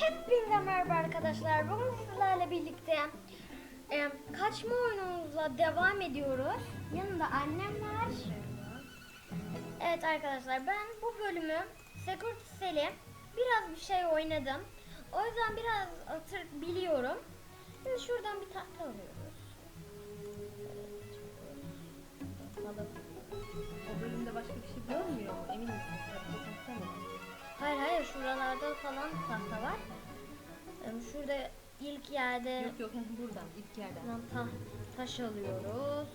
Hepinize merhaba arkadaşlar. Bugün sizlerle birlikte e, kaçma oyunumuzla devam ediyoruz. Yanında annem var. Evet arkadaşlar ben bu bölümü Security Cell'i biraz bir şey oynadım. O yüzden biraz hatır biliyorum. Şimdi şuradan bir tatlı alıyoruz. O bölümde başka bir şey görmüyor mu? Emin misin? Şuralarda falan tahta var. Şurada ilk yerde Yok yok yani buradan ilk yerden. Ta- taş alıyoruz.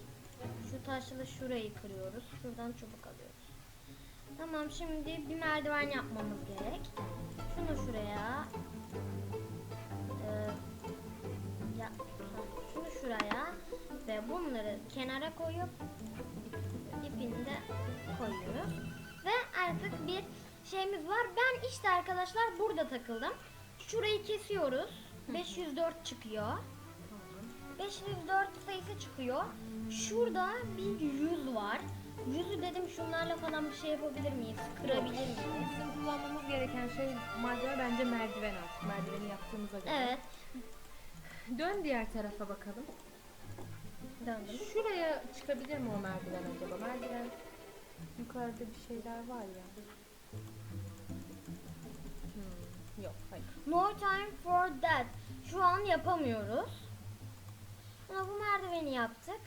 Şu taşla şurayı kırıyoruz. Şuradan çubuk alıyoruz. Tamam şimdi bir merdiven yapmamız gerek. Şunu şuraya. Ee, ya, şunu şuraya ve bunları kenara koyup ipini de koyuyoruz. Ve artık bir şeyimiz var. Ben işte arkadaşlar burada takıldım. Şurayı kesiyoruz. 504 çıkıyor. Tamam. 504 sayısı çıkıyor. Şurada bir yüz var. Yüzü dedim şunlarla falan bir şey yapabilir miyiz? Kırabilir miyiz? Bizim kullanmamız gereken şey malzeme bence merdiven artık. Merdiveni yaptığımıza göre. Evet. Dön diğer tarafa bakalım. Döndüm. Şuraya çıkabilir mi o merdiven acaba? Merdiven yukarıda bir şeyler var ya. Hmm, yok hayır. No time for that. Şu an yapamıyoruz. Ama bu merdiveni yaptık.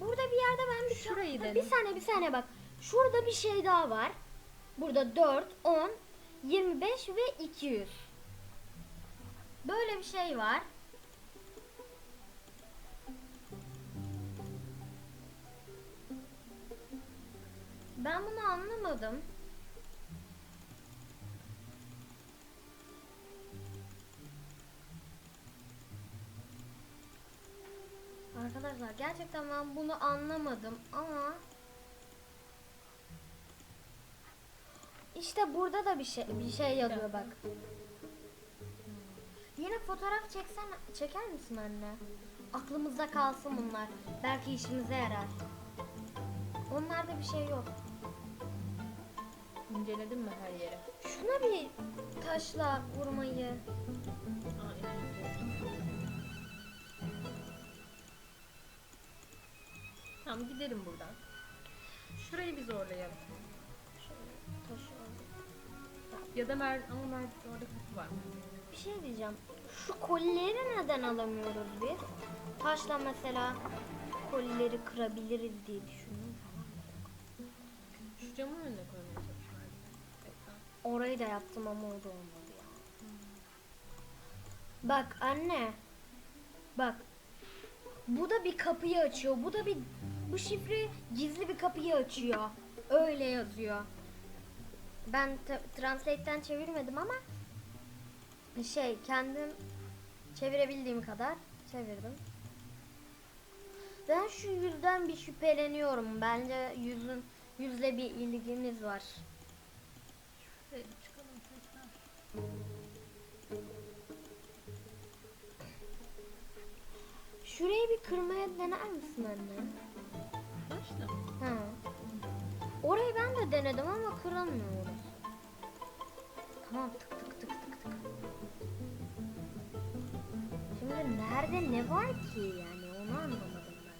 Burada bir yerde ben bir Şurayı bir dene. saniye bir saniye bak. Şurada bir şey daha var. Burada 4, 10, 25 ve 200. Böyle bir şey var. Ben bunu anlamadım. Arkadaşlar gerçekten ben bunu anlamadım ama işte burada da bir şey bir şey yazıyor bak. Yine fotoğraf çeksen çeker misin anne? Aklımızda kalsın bunlar. Belki işimize yarar. Onlarda bir şey yok. İnceledin mi her yere? Şuna bir taşla vurmayı. Aa, Tamam gidelim buradan. Şurayı bir zorlayalım. Al. Ya da mer ama mer orada kapı var. Bir şey diyeceğim. Şu kolileri neden alamıyoruz biz? Taşla mesela kolileri kırabiliriz diye düşünüyorum. Şu camın önüne koymaya çalışıyorum. Orayı da yaptım ama o da olmadı ya. Bak anne. Bak. Bu da bir kapıyı açıyor. Bu da bir bu şifre gizli bir kapıyı açıyor. Öyle yazıyor. Ben translate'ten çevirmedim ama şey kendim çevirebildiğim kadar çevirdim. Ben şu yüzden bir şüpheleniyorum. Bence yüzün yüzle bir ilgimiz var. Tekrar. Şurayı bir kırmaya dener misin anne? Başla. Ha. Orayı ben de denedim ama kıramıyor orası. Tamam tık tık tık tık tık. Şimdi nerede ne var ki yani onu anlamadım ben.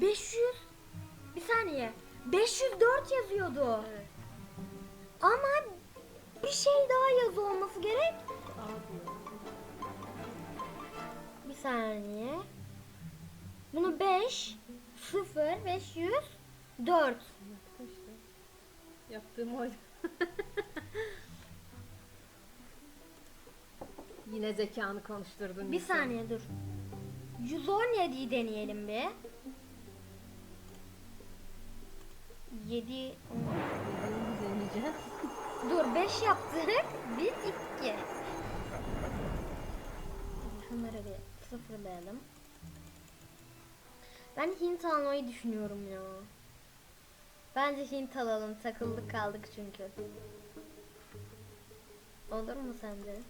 Beş yüz. Bir saniye. 504 yazıyordu. Evet. Ama bir şey daha yazı olması gerek. A diyor. Bir saniye. Bunu 5 0 500 4. Yaptı işte. Yaptığım oydu. Yine zekanı konuşturdun. Bir insan. saniye dur. 117'yi deneyelim bir. 7 Yediğini deneyeceğiz. Dur 5 yaptık. 1 2. Şunları bir sıfırlayalım. Ben Hint almayı düşünüyorum ya. Bence Hint alalım. Takıldık kaldık çünkü. Olur mu sence?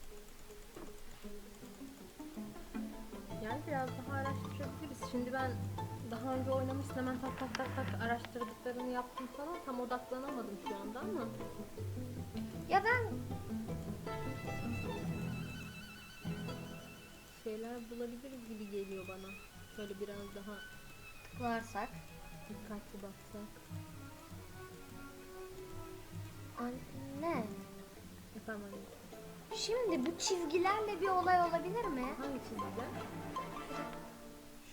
Yani biraz daha araştırabiliriz. Şimdi ben daha önce oynamıştım hemen tak tak tak tak araştırdıklarını yaptım falan. Tam odaklanamadım şu anda ama. Ya ben şeyler bulabiliriz gibi geliyor bana. Şöyle biraz daha tıklarsak. dikkatli baksak. Anne. Efendim anne. Şimdi bu çizgilerle bir olay olabilir mi? Hangi çizgiler?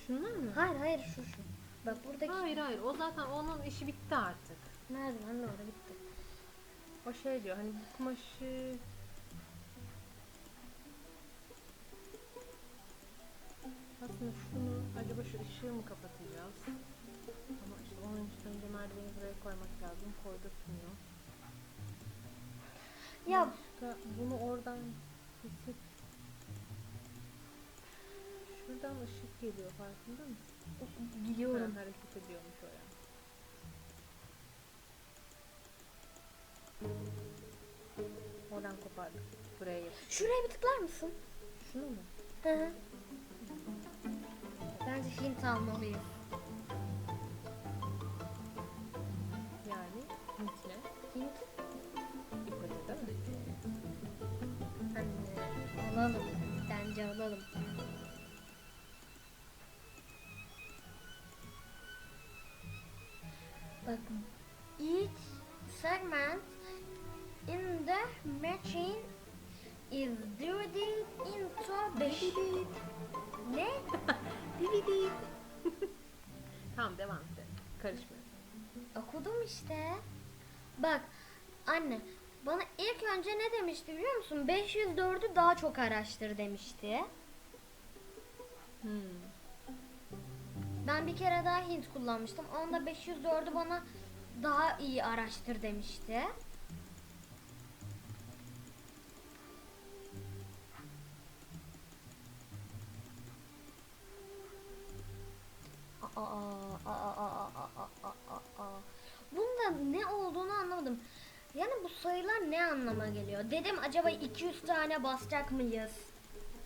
Şunlar mı? Hayır hayır şu şu. Bak buradaki Hayır hayır o zaten onun işi bitti artık. merdivenle orada bitti. O şey diyor hani bu kumaşı aslında şunu acaba şu ışığı mı kapatacağız? Ama işte onun için önce merdiveni buraya koymak lazım. Koydurtmuyor. Ya Başka bunu oradan kesip şuradan ışık geliyor farkında mısın? gidiyorum. Ha, hareket ediyormuş o ya. Oradan kopardık. Buraya yapıştırdık. Şuraya bir tıklar mısın? Şunu mu? Hı hı. Bence Hint almalıyız. Yani Hint'le Hint Bak anne bana ilk önce ne demişti biliyor musun? 504'ü daha çok araştır demişti. Hmm. Ben bir kere daha Hint kullanmıştım. Onda 504'ü bana daha iyi araştır demişti. Ne olduğunu anlamadım. Yani bu sayılar ne anlama geliyor? Dedim acaba 200 tane basacak mıyız?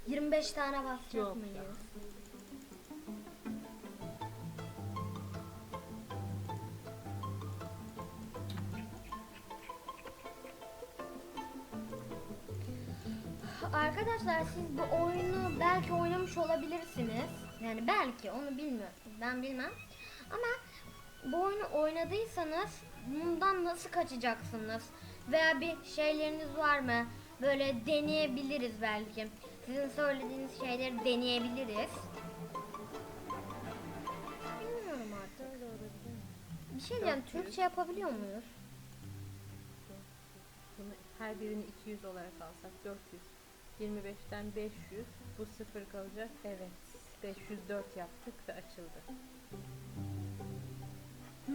25 tane basacak Yok mıyız? ya. Arkadaşlar siz bu oyunu belki oynamış olabilirsiniz. Yani belki onu bilmiyorum. Ben bilmem. Ama oynadıysanız bundan nasıl kaçacaksınız? Veya bir şeyleriniz var mı? Böyle deneyebiliriz belki. Sizin söylediğiniz şeyleri deneyebiliriz. Bilmiyorum artık. Bir şey diyeceğim. 400. Türkçe yapabiliyor muyuz? Bunu her birini 200 olarak alsak 400. 25'ten 500. Bu sıfır kalacak. Evet. 504 yaptık ve açıldı.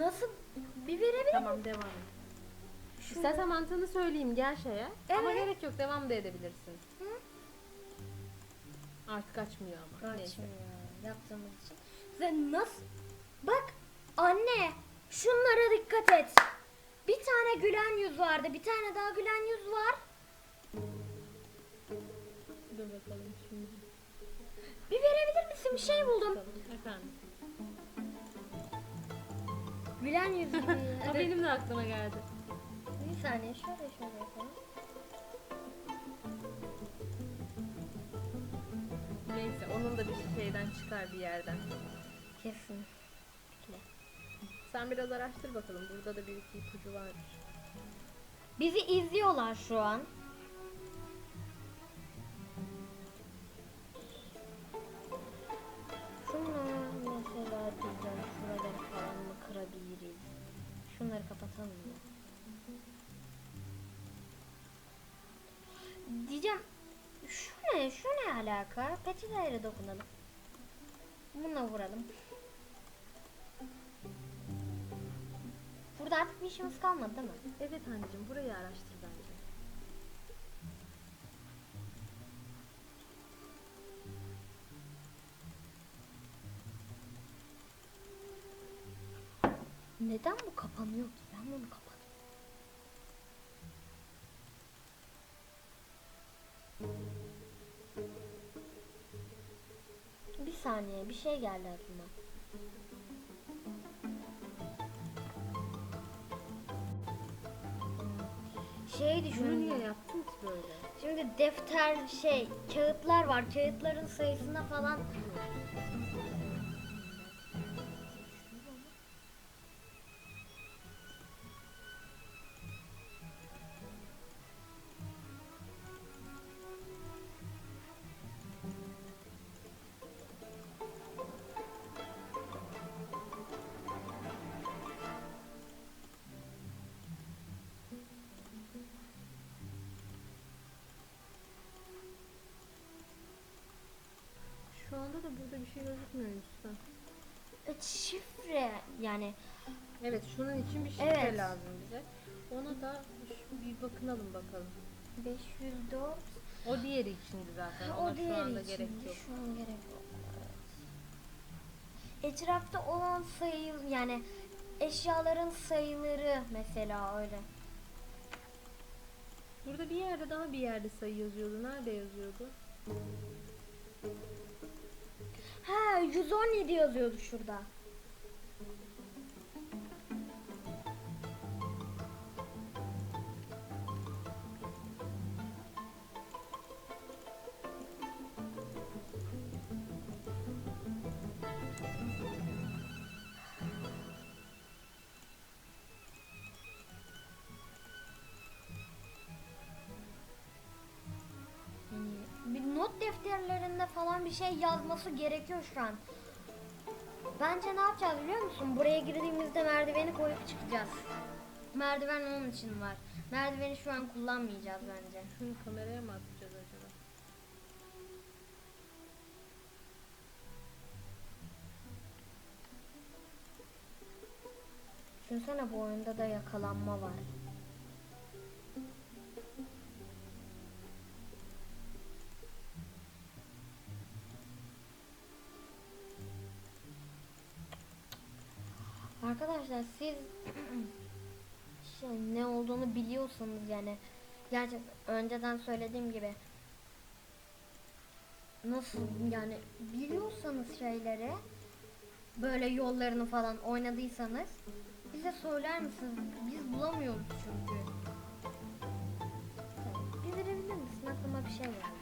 Nasıl? Bir verebilir Tamam devam et. İstersen mantığını söyleyeyim gel şeye. Ama Evet. gerek yok devam da edebilirsin. Hı? Artık açmıyor ama. Neyse. Açmıyor yaptığımız için. Ve nasıl? Bak anne şunlara dikkat et. Bir tane gülen yüz vardı. Bir tane daha gülen yüz var. Dur bakalım şimdi. Bir verebilir misin? Bir şey buldum. Bakalım. Efendim. Gülen yüz gibi. Hadi. benim de aklıma geldi. Bir saniye şöyle şöyle yapalım. Neyse onun da bir şeyden çıkar bir yerden. Kesin. Sen biraz araştır bakalım. Burada da bir iki ipucu vardır. Bizi izliyorlar şu an. Alaka? Petilere dokunalım. Bununla vuralım. Burada artık bir işimiz kalmadı değil mi? Evet anneciğim burayı araştır bence. Neden bu kapanıyor ki? Ben bunu kapat. Saniye bir şey geldi aklıma. Şey düşünün. niye yaptın ki böyle? Şimdi defter şey kağıtlar var. Kağıtların sayısına falan anda da burada bir şey gözükmüyor Yusuf. e, şifre yani Evet şunun için bir şifre Evet. lazım bize. Ona da şu- bir bakınalım bakalım. 504 O diğeri içindi zaten. Ha, Ona o şu diğeri anda için gerek yok. Şu an gerek yok. Etrafta olan sayı yani eşyaların sayıları mesela öyle. Burada bir yerde daha bir yerde sayı yazıyordu. Nerede yazıyordu? Ha 117 yazıyordu şurada. Not defterlerinde falan bir şey yazması gerekiyor şu an. Bence ne yapacağız biliyor musun? Buraya girdiğimizde merdiveni koyup çıkacağız. Merdiven onun için var. Merdiveni şu an kullanmayacağız bence. Kameraya mı atacağız acaba? Düşünsene bu oyunda da yakalanma var. Arkadaşlar siz şey, ne olduğunu biliyorsanız yani gerçekten önceden söylediğim gibi nasıl yani biliyorsanız şeyleri böyle yollarını falan oynadıysanız bize söyler misiniz? Biz bulamıyoruz çünkü. Verebilir misin? Aklıma bir şey geldi.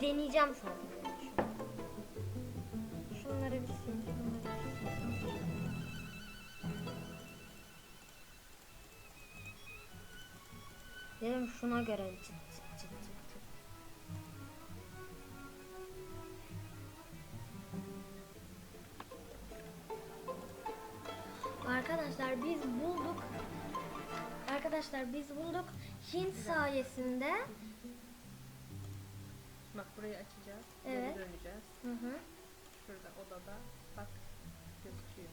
Deneyeceğim sadece. Şuna göre çıt çıt. Arkadaşlar biz bulduk. Arkadaşlar biz bulduk. Hint sayesinde. Bak burayı açacağız. Evet. Geri döneceğiz. Hı hı. Şurada odada. Bak gözüküyor.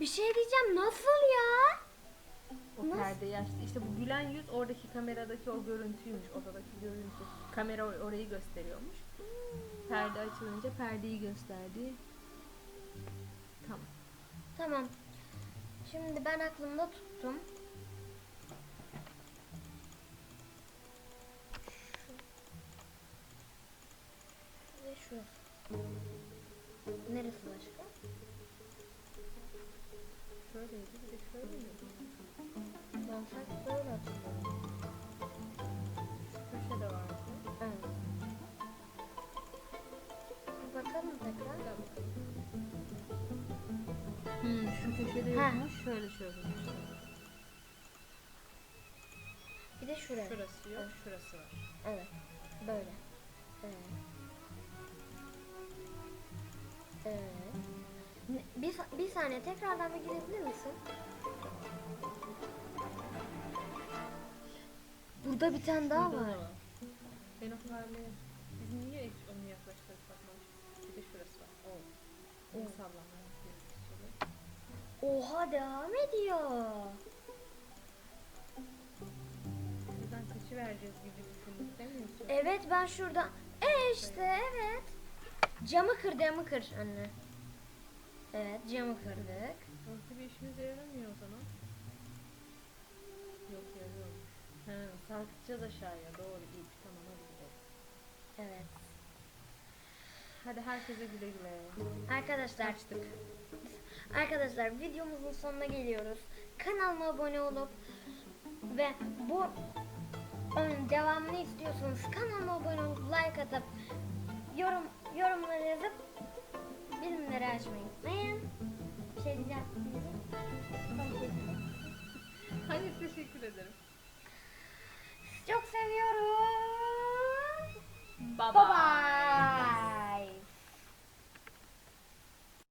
Bir şey diyeceğim nasıl ya? O Nasıl? perdeyi açtı. İşte bu gülen yüz oradaki kameradaki o görüntüymüş. Odadaki görüntü. Kamera or- orayı gösteriyormuş. Perde açılınca perdeyi gösterdi. Tamam. Tamam. Şimdi ben aklımda tuttum. Sanki böyle hatırlıyorum. Şu köşede vardı. Evet. Bir bakalım tekrar. Hmm, şu köşede Ha. yokmuş. Şöyle çözülmüş. Bir de şuraya. Şurası yok, şurası var. Evet. Böyle. Evet. Evet. Bir, bir saniye tekrardan bir girebilir misin? Burada bir tane daha Burada var. da var. Ben o. Biz niye hiç onu yaklaştırıp bakmamışız? Bir de şurası var. O. Onu yapıyoruz. Oha devam ediyor. Buradan kaçı vereceğiz gibi düşündük değil mi Yusuf? Evet ben şurada. E işte evet. Camı kır camı kır anne. Evet camı kırdık. Orada bir işimize yaramıyor o zaman. Yok yarıyormuş. He, sarkıtacağız aşağıya. Doğru ip. Tamam hadi gidelim. Evet. Hadi herkese güle güle. Arkadaşlar Kaçtık. Arkadaşlar videomuzun sonuna geliyoruz. Kanalıma abone olup ve bu onun devamını istiyorsanız kanalıma abone olup like atıp yorum yorumları yazıp bilimleri açmayı unutmayın. Bir şey diyeceğim. Hayır teşekkür ederim seviyorum. Bye bye. bye, bye.